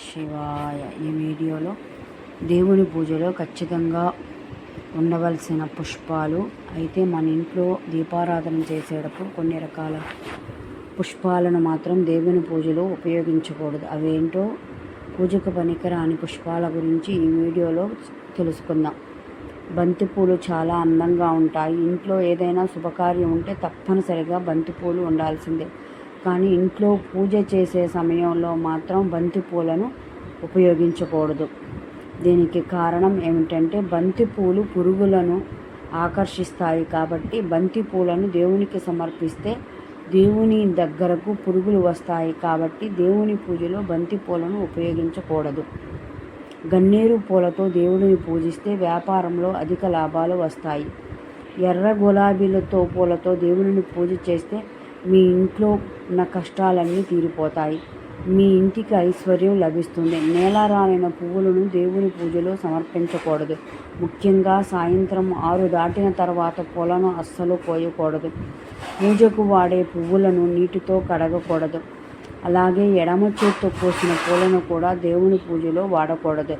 శివాయ ఈ వీడియోలో దేవుని పూజలో ఖచ్చితంగా ఉండవలసిన పుష్పాలు. అయితే మన ఇంట్లో దీపారాధన చేసేటప్పుడు కొన్ని రకాల పుష్పాలను మాత్రం దేవుని పూజలో ఉపయోగించకూడదు. అవేంటో పూజకు పనికిరాని పుష్పాల గురించి ఈ వీడియోలో తెలుసుకుందాం. బంతిపూలు చాలా అందంగా ఉంటాయి. ఇంట్లో ఏదైనా శుభకార్యం ఉంటే తప్పనిసరిగా బంతిపూలు ఉండాల్సిందే. కానీ ఇంట్లో పూజ చేసే సమయంలో మాత్రం బంతిపూలను ఉపయోగించకూడదు. దీనికి కారణం ఏమిటంటే బంతిపూలు పురుగులను ఆకర్షిస్తాయి కాబట్టి బంతిపూలను దేవునికి సమర్పిస్తే దేవుని దగ్గరకు పురుగులు వస్తాయి కాబట్టి దేవుని పూజలో బంతిపూలను ఉపయోగించకూడదు. గన్నేరు పూలతో దేవుడిని పూజిస్తే వ్యాపారంలో అధిక లాభాలు వస్తాయి. ఎర్ర గులాబీలతో పూలతో దేవుడిని పూజ చేస్తే మీ ఇంట్లో ఉన్న కష్టాలన్నీ తీరిపోతాయి. మీ ఇంటికి ఐశ్వర్యం లభిస్తుంది. నేలరాలిన పువ్వులను దేవుని పూజలో సమర్పించకూడదు. ముఖ్యంగా సాయంత్రం ఆరు దాటిన తర్వాత పూలను అస్సలు పోయకూడదు పూజకు వాడే పువ్వులను నీటితో కడగకూడదు. అలాగే ఎడమ చేత్తో కోసిన పూలను కూడా దేవుని పూజలో వాడకూడదు.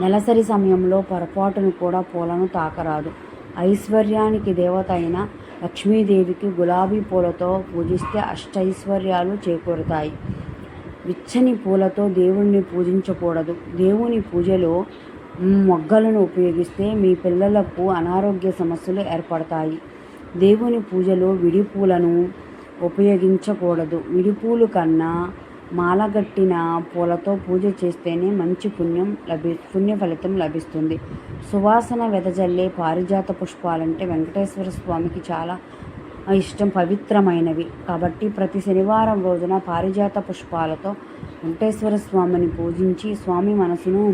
నెలసరి సమయంలో పొరపాటును కూడా పూలను తాకరాదు. ఐశ్వర్యానికి దేవత అయిన లక్ష్మీదేవికి గులాబీ పూలతో పూజిస్తే అష్టైశ్వర్యాలు చేకూరుతాయి. విచ్చని పూలతో దేవుణ్ణి పూజించకూడదు. దేవుని పూజలో మొగ్గలను ఉపయోగిస్తే మీ పిల్లలకు అనారోగ్య సమస్యలు ఏర్పడతాయి. దేవుని పూజలో విడి పూలను ఉపయోగించకూడదు. విడిపూలు కన్నా మాలగట్టిన పూలతో పూజ చేస్తేనే మంచి పుణ్యం లభి పుణ్య ఫలితం లభిస్తుంది. సువాసన వెదజల్లే పారిజాత పుష్పాలంటే వెంకటేశ్వర స్వామికి చాలా ఇష్టం పవిత్రమైనవి. కాబట్టి ప్రతి శనివారం రోజున పారిజాత పుష్పాలతో వెంకటేశ్వర స్వామిని పూజించి స్వామి మనసును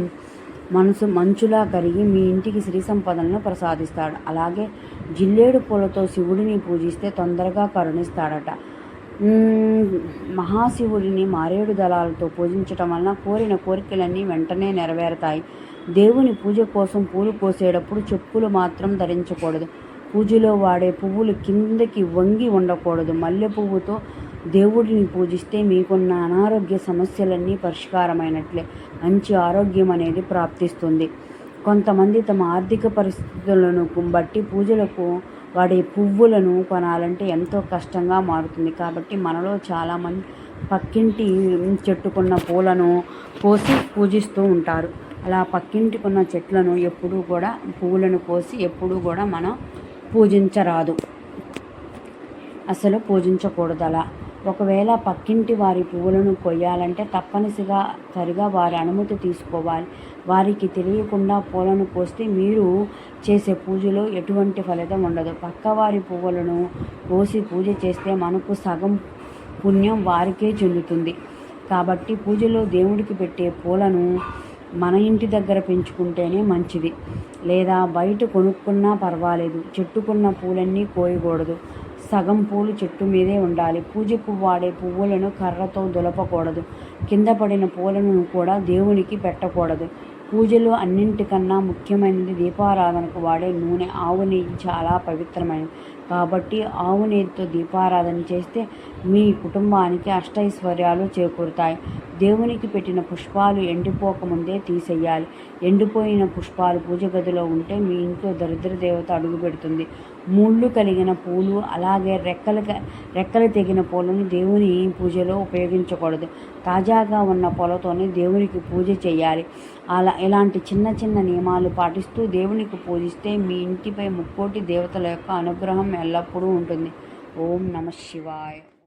మనసు మంచులా కరిగి మీ ఇంటికి శ్రీ సంపదలను ప్రసాదిస్తాడు. అలాగే జిల్లేడు పూలతో శివుడిని పూజిస్తే తొందరగా కరుణిస్తాడట. మహాశివుడిని మారేడు దళాలతో పూజించటం వలన కోరిన కోరికలన్నీ వెంటనే నెరవేరుతాయి. దేవుని పూజ కోసం పూలు కోసేటప్పుడు చెప్పులు మాత్రం ధరించకూడదు. పూజలో వాడే పువ్వులు కిందకి వంగి ఉండకూడదు. మల్లె పువ్వుతో దేవుడిని పూజిస్తే మీకున్న అనారోగ్య సమస్యలన్నీ పరిష్కారమైనట్లే. మంచి ఆరోగ్యం అనేది ప్రాప్తిస్తుంది. కొంతమంది తమ ఆర్థిక పరిస్థితులను బట్టి పూజలకు వాడే పువ్వులను కొనాలంటే ఎంతో కష్టంగా మారుతుంది. కాబట్టి మనలో చాలామంది పక్కింటి చెట్టుకున్న పూలను కోసి పూజిస్తూ ఉంటారు. అలా పక్కింటికున్న చెట్లను ఎప్పుడూ కూడా పువ్వులను కోసి ఎప్పుడూ కూడా మనం పూజించరాదు. అసలు పూజించకూడదు అలా ఒకవేళ పక్కింటి వారి పువ్వులను కొయ్యాలంటే తప్పనిసరిగా సరిగా వారి అనుమతి తీసుకోవాలి. వారికి తెలియకుండా పూలను కోస్తే మీరు చేసే పూజలో ఎటువంటి ఫలితం ఉండదు. పక్కవారి పువ్వులను కోసి పూజ చేస్తే మనకు సగం పుణ్యం వారికే చెందుతుంది. కాబట్టి పూజలో దేవుడికి పెట్టే పూలను మన ఇంటి దగ్గర పెంచుకుంటేనే మంచిది. లేదా బయట కొనుక్కున్నా పర్వాలేదు. చెట్టుకున్న పూలన్నీ కోయకూడదు. సగం పూలు చెట్టు మీదే ఉండాలి. పూజకు వాడే పువ్వులను కర్రతో దులపకూడదు. కింద పడిన పూలను కూడా దేవునికి పెట్టకూడదు. పూజలు అన్నింటికన్నా ముఖ్యమైనది దీపారాధనకు వాడే నూనె ఆవు నెయ్యి చాలా పవిత్రమైనది. కాబట్టి ఆవు నేతితో దీపారాధన చేస్తే మీ కుటుంబానికి అష్టైశ్వర్యాలు చేకూరుతాయి. దేవునికి పెట్టిన పుష్పాలు ఎండిపోకముందే తీసేయాలి. ఎండిపోయిన పుష్పాలు పూజ గదిలో ఉంటే మీ ఇంట్లో దరిద్ర దేవత అడుగు పెడుతుంది ముళ్ళు కలిగిన పూలు అలాగే రెక్కలు రెక్కలు తెగిన పూలను దేవుని పూజలో ఉపయోగించకూడదు. తాజాగా ఉన్న పొలతోనే దేవునికి పూజ చేయాలి. అలా ఇలాంటి చిన్న చిన్న నియమాలు పాటిస్తూ దేవునికి పూజిస్తే మీ ఇంటిపై ముక్కోటి దేవతల యొక్క అనుగ్రహం ఎల్లప్పుడూ ఉంటుంది. ఓం నమ శివాయ.